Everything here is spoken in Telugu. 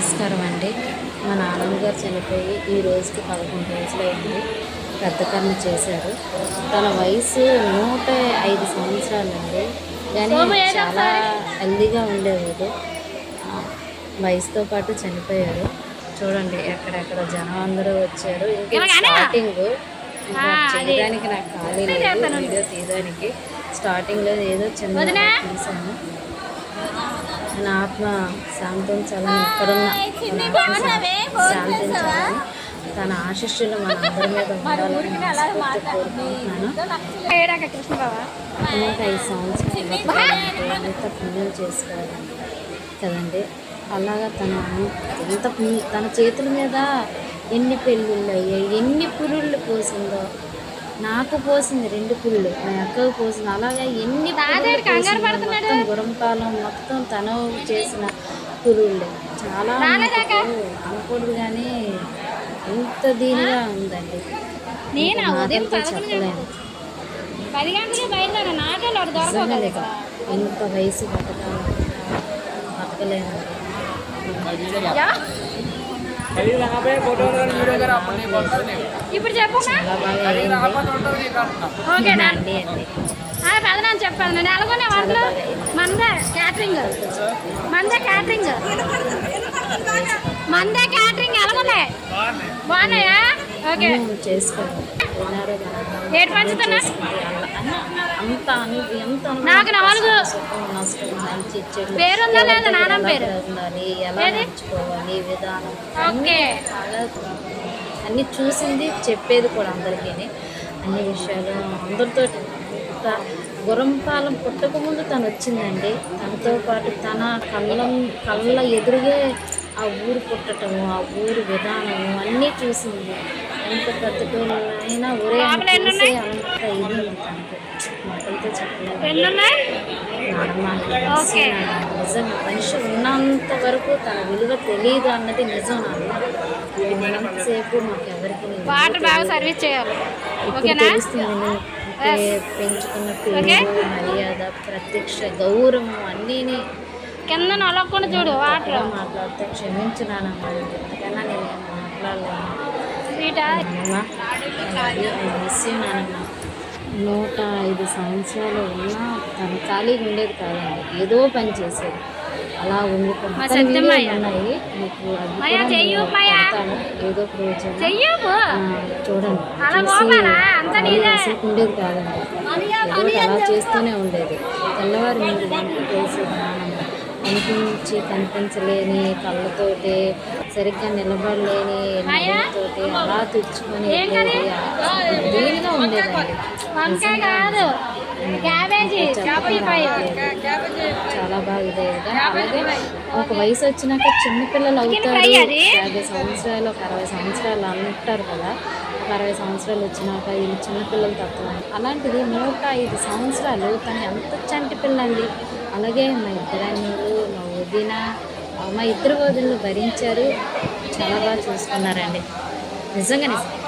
నమస్కారం అండి. మా నాన్నగారు చనిపోయి ఈ రోజుకి పదకొండు రోజులు అయింది. పెద్ద కర్మ చేశారు. తన వయసు నూట ఐదు సంవత్సరాలు అండి కానీ చాలా హెల్దీగా ఉండేవాడు. ఆ, వయసుతో పాటు చనిపోయారు చూడండి ఎక్కడెక్కడ జనం అందరూ వచ్చారు. ఇంకా స్టార్టింగ్ చేయడానికి నాకు ఖాళీ లేదు. వీడియో తీయడానికి స్టార్టింగ్లో ఏదో చిన్న తీసాను నా ఆత్మ శాంతించాలని ఎక్కడున్నా శాంతించాలని తన ఆశిష్యులు మన అందరి మీద ఉండాలని సంవత్సరాలు బతకాలంటే ఎంత పుణ్యం చేసుకోవాలి కదండి. అలాగా తన ఎంత పుణ్యం తన చేతుల మీద ఎన్ని పెళ్ళిళ్ళు అయ్యాయి ఎన్ని పురుళ్ళు పోసిందో నాకు పోసింది రెండు పుళ్ళు మా అక్కకు పోసింది. అలాగా ఎన్ని మొత్తం గురంపాలెం మొత్తం తను చేసిన పురుళ్ళు చాలా అనకూడదు కానీ ఎంత దీనిగా ఉందండి. నేను? చెప్పలేను. ఎంత వయసు బతకాలి బతకలేను ఇప్పుడు అండి అండి పెదనాన్ని చెప్పాను నేను ఎలాగోనే వాళ్ళు మందే క్యాటరింగ్ మందే క్యాటరింగ్ మందే క్యాటరింగ్ ఎలాగోనే బాగున్నాయా ఓకే విన్నారో. ఏడు పంచుతున్నా అంత ఎంత నాకు నాలుగు. మంచి పేరుందా లేదా? నాన్న పేరు? ఉండాలి ఎలా నడుచుకోవాలి విధానం ఓకే. అన్ని చూసింది చెప్పేది కూడా అందరికీ అన్ని విషయాలు అందరితో గురంపాలెం పుట్టకముందు తను వచ్చిందండి తనతో పాటు తన కళ్ళం కళ్ళ ఎదురుగే ఆ ఊరు పుట్టటము ఆ ఊరు విధానము అన్నీ చూసింది. ఎంత పెద్ద అయినా ఒరే చూసే అంత ఇది మాటలతో చెప్పలేదు. నిజం మనిషి ఉన్నంత వరకు తన విలువ తెలియదు అన్నది నిజం నాన్న. ఉన్నంతసేపు మాకు ఎవరికి నీ విలువ వాటర్ బాగా తెలియదు. సర్వీస్ చేయాలి. తెలుస్తుంది పెంచుకున్న. పేరు మర్యాద ప్రత్యక్ష గౌరవం అన్నీని కింద నొలకుండా చూడు వాటర్. మాట్లాడితే నేను మాట్లాడలేను స్వీటా? నూట ఐదు సంవత్సరాలు ఉన్నా తను ఖాళీగా ఉండేది కాదండి. ఏదో పని చేసేది. అలా ఉన్నాయి మీకు. ఏదో చూడండి. అలా చూసి పోవాలా? అంత ఖాళీ నీదే. అసలు ఉండేది కాదండి. అలా చేస్తూనే ఉండేది. తెల్లవారు వేసేది కనిపించి కనిపించలేని కళ్ళతోటి సరిగ్గా నిలబడలేని తోటి అలా వెళ్ళేది దీనిగా ఉండేదండి? వంకాయ కాదు. క్యాబేజీ చాపల ఫ్రై. చాలా బాగా కానీ అలాగే ఒక వయసు వచ్చినాక చిన్నపిల్లలు అవుతారు? యాభై సంవత్సరాలు ఒక అరవై సంవత్సరాలు అంటారు కదా? ఒక అరవై సంవత్సరాలు వచ్చినాక వీళ్ళు చిన్నపిల్లలు తత్వం. అలాంటిది నూట ఐదు సంవత్సరాలు తను ఎంత చంటి పిల్లండి? అలాగే మా ఇద్దరు మా వదిన మా ఇద్దరు వదినలు భరించారు. చాలా బాగా చూసుకున్నారండి. నిజంగా నిజంగా